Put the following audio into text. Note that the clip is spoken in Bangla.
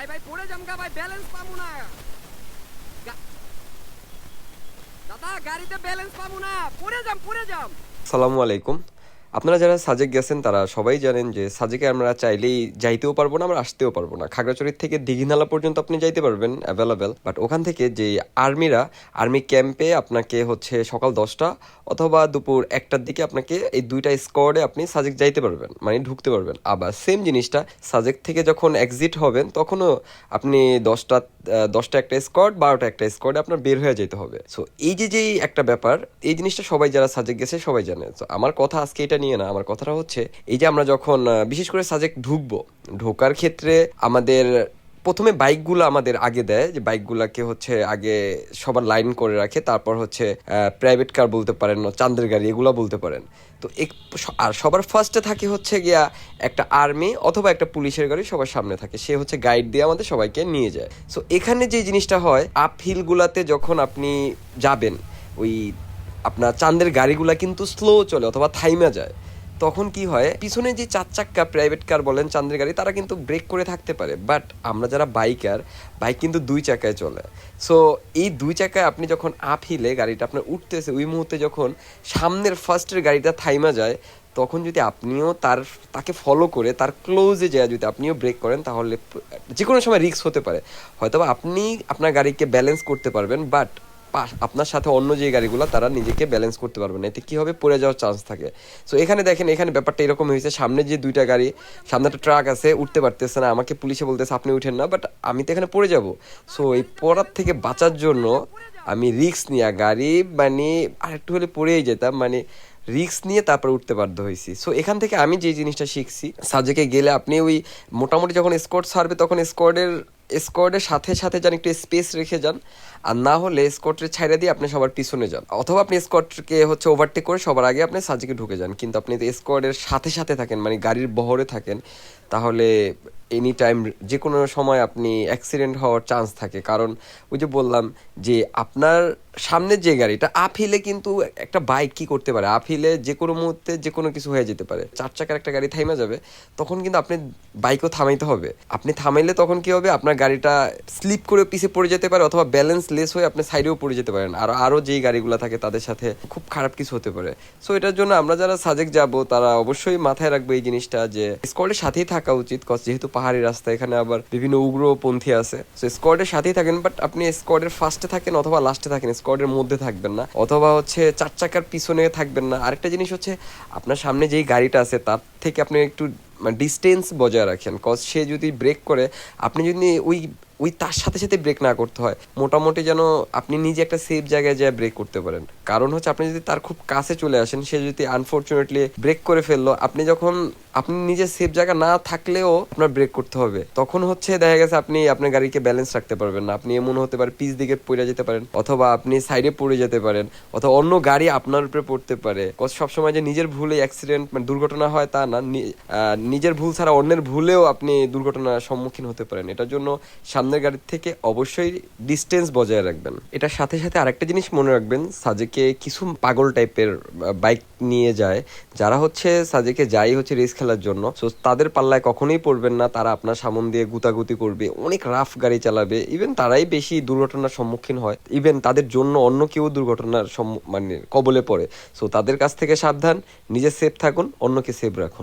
ভাই ভাই, পড়ে যামগা ভাই ব্যালেন্স পাবো না। দাদা, গাড়িতে ব্যালেন্স পাবো না। পড়ে যাম পড়ে যাম। সালামু আলাইকুম। আপনারা যারা সাজেক গেছেন, তারা সবাই জানেন যে সাজেকে আমরা চাইলেই যাইতেও পারব না, আমরা আসতেও পারব না। খাগড়াছড়ির থেকে দিঘিনালা পর্যন্ত আপনি যাইতে পারবেন অ্যাভেলেবেল বাট ওখান থেকে যে আর্মিরা আর্মি ক্যাম্পে আপনাকে হচ্ছে সকাল দশটা অথবা দুপুর একটার দিকে আপনাকে এই দুইটা স্কোয়াডে আপনি সাজেক যাইতে পারবেন মানে ঢুকতে পারবেন। আবার সেম জিনিসটা, সাজেক থেকে যখন এক্সিট হবেন, তখনও আপনি দশটা দশটা একটা স্কোয়াড বারোটা একটা স্কোয়াডে আপনার বের হয়ে যেতে হবে। সো এই যে যেই একটা ব্যাপার, এই জিনিসটা সবাই যারা সাজেক গেছে সবাই জানে। তো আমার কথা আজকে এটা নিয়ে না, আমার কথাটা হচ্ছে, এই যে আমরা যখন বিশেষ করে সাজেক ঢুকবো, ঢোকার ক্ষেত্রে আমাদের প্রথমে বাইকগুলো আমাদের আগে দেয়, যে বাইকগুলোকে হচ্ছে আগে সবার লাইন করে রাখে, তারপর হচ্ছে প্রাইভেট কার বলতে পারেন চান্দের গাড়ি, এগুলো বলতে পারেন। তো এক আর সবার ফার্স্টে থাকে হচ্ছে গিয়া একটা আর্মি অথবা একটা পুলিশের গাড়ি সবার সামনে থাকে, সে হচ্ছে গাইড দিয়ে আমাদের সবাইকে নিয়ে যায়। সো এখানে যে জিনিসটা হয় আপ হিলগুলাতে যখন আপনি যাবেন, ওই আপনার চান্দের গাড়িগুলা কিন্তু স্লো চলে অথবা থাইমা যায়। তখন কি হয়, পিছনে যে চার চাক্কা প্রাইভেট কার বলেন চান্দের গাড়ি, তারা কিন্তু ব্রেক করে থাকতে পারে। বাট আমরা যারা বাইকার বাইক কিন্তু দুই চাকায় চলে। সো এই দুই চাকায় আপনি যখন আপ হিলে গাড়িটা আপনার উঠতেছে, ওই মুহূর্তে যখন সামনের ফার্স্টের গাড়িটা থাইমা যায়, তখন যদি আপনিও তার, তাকে ফলো করে, তার ক্লোজে যায়, যদি আপনিও ব্রেক করেন, তাহলে যে কোনো সময় রিস্ক হতে পারে। হয়তো আপনি আপনার গাড়িকে ব্যালেন্স করতে পারবেন বাট আপনার সাথে অন্য যে গাড়িগুলো, তারা নিজেকে ব্যালেন্স করতে পারবে না। এতে কি হবে? পড়ে যাওয়ার চান্স থাকে। সো এখানে দেখেন, এখানে ব্যাপারটা এরকম হয়েছে। সামনে যে দুইটা গাড়ি, সামনে একটা ট্রাক আছে, উঠতে পারতেছে না। আমাকে পুলিশে বলতেছে, আপনি উঠেন না বাট আমি তো এখানে পড়ে যাব। সো এই পড়ার থেকে বাঁচার জন্য আমি রিস্ক নিয়ে গাড়ি মানে আর একটু হলে পড়েই যেতাম। মানে রিস্ক নিয়ে তারপর উঠতে বাধ্য হয়েছি। সো এখান থেকে আমি যে জিনিসটা শিখছি, সাজেকে গেলে আপনি ওই মোটামুটি যখন স্কোয়াড ছাড়বে, তখন স্কোয়াডের স্কোয়াডের সাথে সাথে যান, একটু স্পেস রেখে যান। আর না হলে স্কোয়াডের ছাইরে দিয়ে আপনি সবার পিছনে যান। অথবা আপনি স্কোয়াডকে হচ্ছে ওভারটেক করে সবার আগে আপনি সাজিকে ঢুকে যান। কিন্তু আপনি স্কোয়ার্ডের স্কোয়াডের সাথে সাথে থাকেন মানে গাড়ির বহরে থাকেন। তাহলে এনি টাইম যে কোনো সময় আপনি অ্যাক্সিডেন্ট হওয়ার চান্স থাকে। কারণ ওই যে বললাম যে আপনার সামনের যে গাড়িটা আপ হিলে কিন্তু একটা বাইক কি করতে পারে? আপ হিলে যে কোনো মুহূর্তে যে কোনো কিছু হয়ে যেতে পারে। চার চাকার একটা গাড়ি থাইমা যাবে, তখন কিন্তু আপনি বাইকও থামাইতে হবে। আপনি থামাইলে তখন কি হবে? আপনার গাড়িটা স্লিপ করে পিছে পড়ে যেতে পারে অথবা ব্যালেন্স লেস হয়ে আপনি সাইডেও পড়ে যেতে পারেন। আর আরও যেই গাড়িগুলো থাকে তাদের সাথে খুব খারাপ কিছু হতে পারে। সো এটার জন্য আমরা যারা সাজেক যাব, তারা অবশ্যই মাথায় রাখবে এই জিনিসটা যে স্কোয়াডের সাথেই থাকা উচিত কজ যেহেতু পাহাড়ি রাস্তা, এখানে আবার বিভিন্ন উগ্রপন্থী আছে। সো স্কোয়াডের সাথেই থাকেন বাট আপনি স্কোয়াডের ফার্স্টে থাকেন অথবা লাস্টে থাকেন স্কোয়াডের মধ্যে থাকবেন না। অথবা হচ্ছে চার চাকার পিছনে থাকবেন না। আরেকটা জিনিস হচ্ছে, আপনার সামনে যেই গাড়িটা আছে, তার থেকে আপনি একটু ডিস্টেন্স বজায় রাখেন। কজ সে যদি ব্রেক করে, আপনি যদি ওই ওই তার সাথে সাথে ব্রেক না করতে হয়, মোটামুটি যেন আপনি নিজে একটা সেফ জায়গায় যেয়ে ব্রেক করতে পারেন। কারণ হচ্ছে আপনি যদি তার খুব কাছে চলে আসেন, সে যদি আনফর্চুনেটলি ব্রেক করে ফেলল, আপনি যখন, আপনি নিজে সেফ জায়গা না থাকলেও আপনার ব্রেক করতে হবে। তখন হচ্ছে দেখা গেছে আপনি আপনার গাড়িকে ব্যালেন্স রাখতে পারবেন না। আপনি এমন হতে পারে পিচ দিকে পড়ে যেতে পারেন, অথবা আপনি সাইডে পড়ে যেতে পারেন, অথবা অন্য গাড়ি আপনার উপরে পড়তে পারে। সবসময় যে নিজের ভুলে অ্যাক্সিডেন্ট মানে দুর্ঘটনা হয় তা না নিজের ভুল ছাড়া অন্যের ভুলেও আপনি দুর্ঘটনার সম্মুখীন হতে পারেন। এটার জন্য সামনের গাড়ির থেকে অবশ্যই ডিস্টেন্স বজায় রাখবেন। এটার সাথে সাথে আরেকটা জিনিস মনে রাখবেন, সাজেকে কিছু পাগল টাইপের বাইক নিয়ে যায়, যারা হচ্ছে সাজেকে যাই হচ্ছে রেস খেলার জন্য। সো তাদের পাল্লায় কখনোই পড়বেন না, তারা আপনার সামন দিয়ে গুতাগুতি করবে, অনেক রাফ গাড়ি চালাবে। ইভেন তারাই বেশি দুর্ঘটনার সম্মুখীন হয়। ইভেন তাদের জন্য অন্য কেউ দুর্ঘটনার মানে কবলে পড়ে। সো তাদের কাছ থেকে সাবধান, নিজে সেফ থাকুন, অন্যকে সেফ রাখুন।